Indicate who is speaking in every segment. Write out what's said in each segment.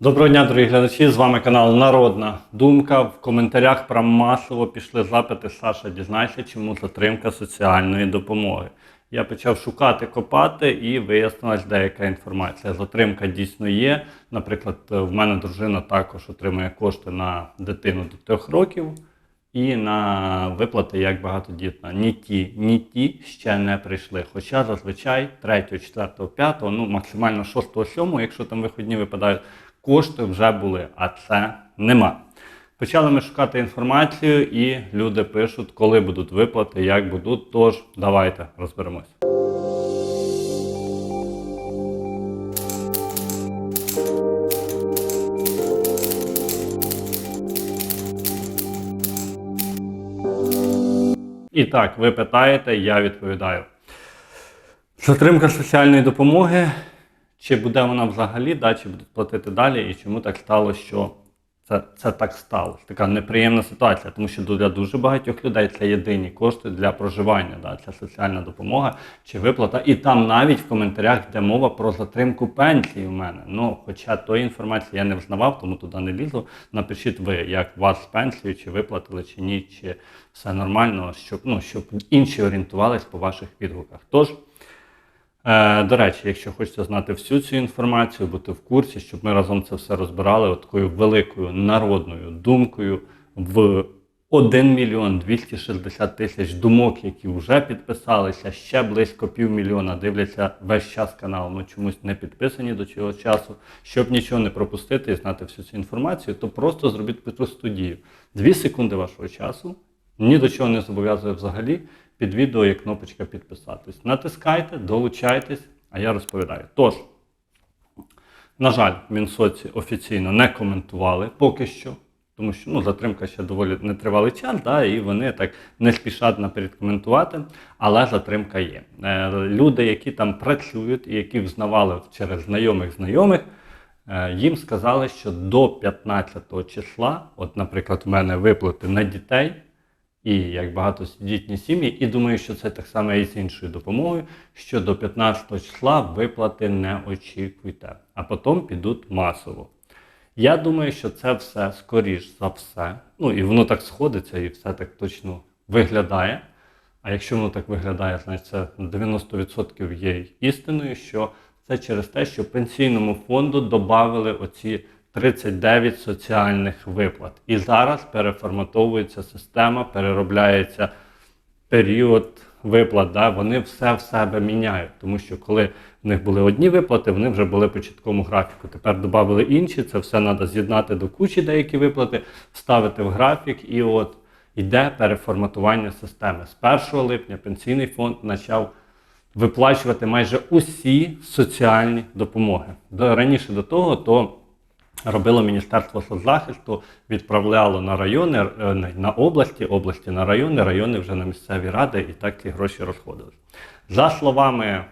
Speaker 1: Доброго дня, дорогі глядачі! З вами канал Народна Думка. В коментарях прям масово пішли запити. Саша, дізнайся, чому затримка соціальної допомоги. Я почав шукати, копати і вияснилась деяка інформація. Затримка дійсно є. Наприклад, в мене дружина також отримує кошти на дитину до трьох років і на виплати як багатодітна. Ні ті, ні ті ще не прийшли. Хоча зазвичай 3, 4, 5, ну максимально 6, 7, якщо там виходні випадають, кошти вже були, а це нема. Почали ми шукати інформацію, і люди пишуть, коли будуть виплати, як будуть. Тож давайте розберемось. І так, ви питаєте, я відповідаю. Затримка соціальної допомоги. Чи буде вона взагалі, да, чи будуть платити далі, і чому так сталося, що це, це так сталося? Така неприємна ситуація, тому що для дуже багатьох людей це єдині кошти для проживання, да, це соціальна допомога чи виплата. І там навіть в коментарях йде мова про затримку пенсії в мене. Ну, хоча тої інформації я не взнавав, тому туди не лізу. Напишіть ви, як вас з пенсією, чи виплатили, чи ні, чи все нормально, щоб, ну, щоб інші орієнтувались по ваших відгуках. Тож. Е, До речі, якщо хочете знати всю цю інформацію, бути в курсі, щоб ми разом це все розбирали такою великою народною думкою в 1 мільйон 260 тисяч думок, які вже підписалися, ще близько півмільйона дивляться весь час канал, але чомусь не підписані до цього часу. Щоб нічого не пропустити і знати всю цю інформацію, то просто зробіть просту дію. Дві секунди вашого часу, ні до чого не зобов'язує взагалі. Під відео є кнопочка підписатись. Натискайте, долучайтесь, а я розповідаю. Тож, на жаль, Мінсоці офіційно не коментували поки що, тому що ну, затримка ще доволі нетривалий час, да, і вони так не спішать наперед коментувати, але затримка є. Е, люди, які там працюють і які взнавали через знайомих знайомих, е, їм сказали, що до 15 числа, от, наприклад, в мене виплати на дітей і як багатодітні сім'ї, і думаю, що це так само і з іншою допомогою, що до 15 числа виплати не очікуйте, а потім підуть масово. Я думаю, що це все скоріш за все. Ну і воно так сходиться, і все так точно виглядає. А якщо воно так виглядає, значить це на 90% є істиною, що це через те, що пенсійному фонду додали оці 39 соціальних виплат. І зараз переформатовується система, переробляється період виплат. Да? Вони все в себе міняють, тому що коли в них були одні виплати, вони вже були по чіткому графіку. Тепер додали інші, це все треба з'єднати до кучі деякі виплати, вставити в графік, і от йде переформатування системи. З 1 липня пенсійний фонд почав виплачувати майже усі соціальні допомоги. До, раніше до того, то робило Міністерство соцзахисту, відправляло на райони, е, на області, області на райони, райони вже на місцеві ради, і так ці гроші розходились. За словами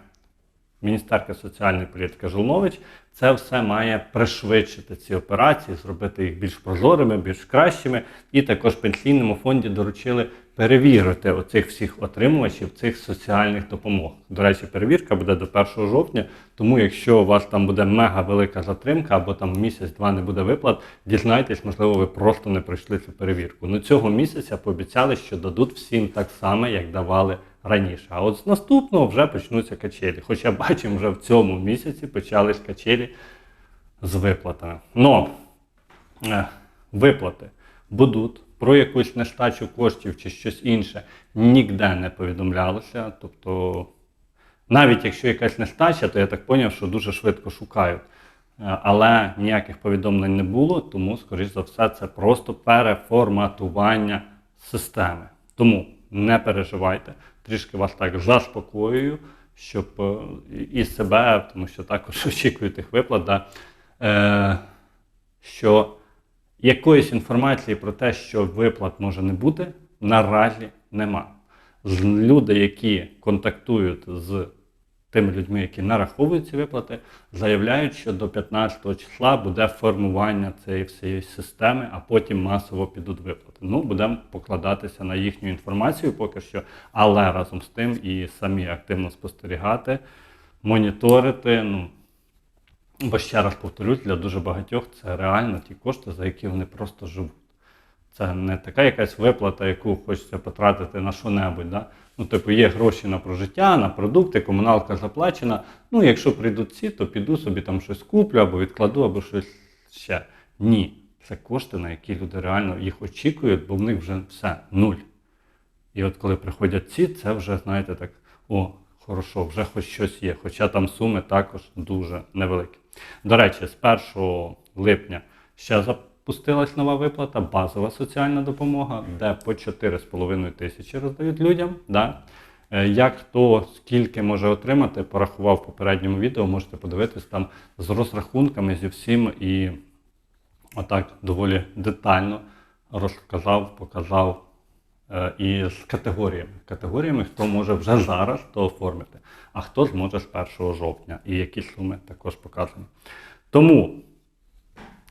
Speaker 1: міністерки соціальної політики Жолнович, це все має пришвидшити ці операції, зробити їх більш прозорими, більш кращими. І також пенсійному фонді доручили перевірити оцих всіх отримувачів цих соціальних допомог. До речі, перевірка буде до 1 жовтня. Тому, якщо у вас там буде мега велика затримка, або там місяць-два не буде виплат, дізнайтесь, можливо, ви просто не пройшли цю перевірку. Ну цього місяця пообіцяли, що дадуть всім так само, як давали раніше. А от з наступного вже почнуться качелі. Хоча бачимо, вже в цьому місяці почались качелі з виплатами. Но е, виплати будуть про якусь нестачу коштів чи щось інше ніде не повідомлялося. Тобто, навіть якщо якась нестача, то я так зрозумів, що дуже швидко шукають. Е, Але ніяких повідомлень не було, тому, скоріш за все, це просто переформатування системи. Тому не переживайте, трішки вас так заспокоюю, щоб е, і себе, тому що також очікую тих виплат, да, е, що якоїсь інформації про те, що виплат може не бути, наразі нема. Люди, які контактують з тими людьми, які нараховують ці виплати, заявляють, що до 15 числа буде формування цієї всієї системи, а потім масово підуть виплати. Ну, будемо покладатися на їхню інформацію поки що, але разом з тим і самі активно спостерігати, моніторити. Ну, Бо ще раз повторюсь, для дуже багатьох це реально ті кошти, за які вони просто живуть. Це не така якась виплата, яку хочеться потратити на що-небудь. Да? Ну, типу, є гроші на прожиття, на продукти, комуналка заплачена. Ну, якщо прийдуть ці, то піду собі там щось куплю або відкладу, або щось ще. Ні. Це кошти, на які люди реально їх очікують, бо в них вже все нуль. І от коли приходять ці, це вже, знаєте, так, о, хорошо, вже хоч щось є. Хоча там суми також дуже невеликі. До речі, з 1 липня ще запустилась нова виплата, базова соціальна допомога, де по 4,5 тисячі роздають людям. Да? Е, Як хто скільки може отримати, порахував в попередньому відео, можете подивитись там з розрахунками зі всім і отак доволі детально розказав, показав е, і з категоріями. Категоріями, хто може вже зараз то оформити, а хто зможе з 1 жовтня, і які суми також показані. Тому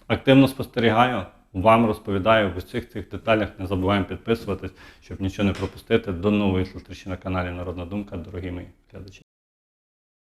Speaker 1: активно спостерігаю, вам розповідаю в усіх цих деталях. Не забуваємо підписуватись, щоб нічого не пропустити. До нової зустрічі на каналі Народна Думка, дорогі мої глядачі.